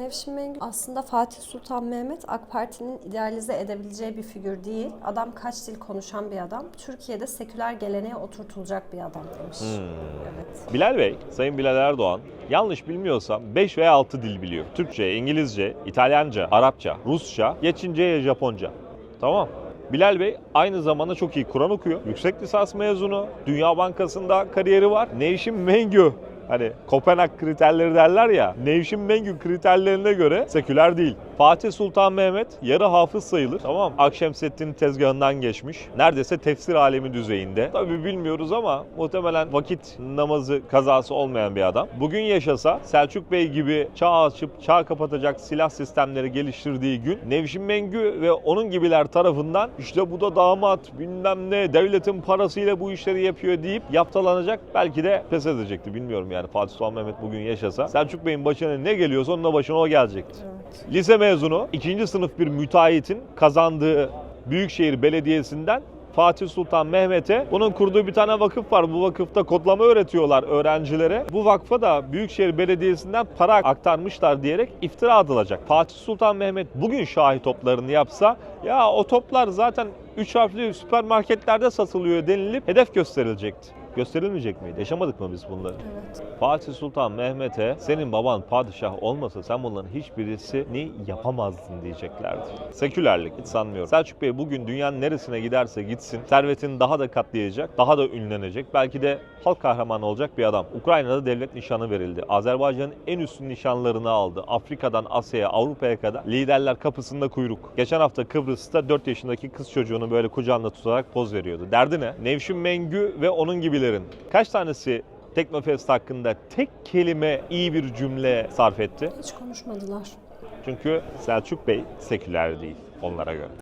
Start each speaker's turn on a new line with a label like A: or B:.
A: Nevşin Mengü aslında Fatih Sultan Mehmet AK Parti'nin idealize edebileceği bir figür değil. Adam kaç dil konuşan bir adam. Türkiye'de seküler geleneğe oturtulacak bir adam demiş. Evet.
B: Bilal Bey, Sayın Bilal Erdoğan yanlış bilmiyorsam 5 veya 6 dil biliyor. Türkçe, İngilizce, İtalyanca, Arapça, Rusça, ya Çince ya Japonca. Tamam. Bilal Bey aynı zamanda çok iyi Kur'an okuyor. Yüksek lisans mezunu. Dünya Bankası'nda kariyeri var. Nevşin Mengü Hani Kopenhag kriterleri derler ya. Nevşin Mengü kriterlerine göre seküler değil. Fatih Sultan Mehmet yarı hafız sayılır. Tamam. Akşemseddin tezgahından geçmiş. Neredeyse tefsir alemi düzeyinde. Tabii bilmiyoruz ama muhtemelen vakit namazı kazası olmayan bir adam. Bugün yaşasa Selçuk Bey gibi çağ açıp çağ kapatacak silah sistemleri geliştirdiği gün Nevşin Mengü ve onun gibiler tarafından işte bu da damat bilmem ne devletin parasıyla bu işleri yapıyor deyip yaptalanacak. Belki de pes edecekti bilmiyorum yani Fatih Sultan Mehmet bugün yaşasa. Selçuk Bey'in başına ne geliyorsa onun da başına o gelecekti.
A: Evet.
B: Lise mezunu, ikinci sınıf bir müteahhitin kazandığı Büyükşehir Belediyesi'nden Fatih Sultan Mehmet'e bunun kurduğu bir tane vakıf var. Bu vakıfta kodlama öğretiyorlar öğrencilere. Bu vakfa da Büyükşehir Belediyesi'nden para aktarmışlar diyerek iftira atılacak. Fatih Sultan Mehmet bugün şahi toplarını yapsa ya o toplar zaten 3 harfli süpermarketlerde satılıyor denilip hedef gösterilecekti. Gösterilmeyecek miydi? Yaşamadık mı biz bunları?
A: Evet.
B: Fatih Sultan Mehmet'e senin baban padişah olmasa sen bunların hiçbirisini yapamazdın diyeceklerdi. Sekülerlik hiç sanmıyorum. Selçuk Bey bugün dünyanın neresine giderse gitsin servetini daha da katlayacak, daha da ünlenecek. Belki de halk kahramanı olacak bir adam. Ukrayna'da devlet nişanı verildi. Azerbaycan'ın en üstün nişanlarını aldı. Afrika'dan Asya'ya, Avrupa'ya kadar liderler kapısında kuyruk. Geçen hafta Kıbrıs'ta 4 yaşındaki kız çocuğunu böyle kucağında tutarak poz veriyordu. Derdi ne? Nevşin Mengü ve onun gibilerin. Kaç tanesi Teknofest hakkında tek kelime iyi bir cümle sarf etti.
A: Hiç konuşmadılar.
B: Çünkü Selçuk Bey seküler değil onlara göre.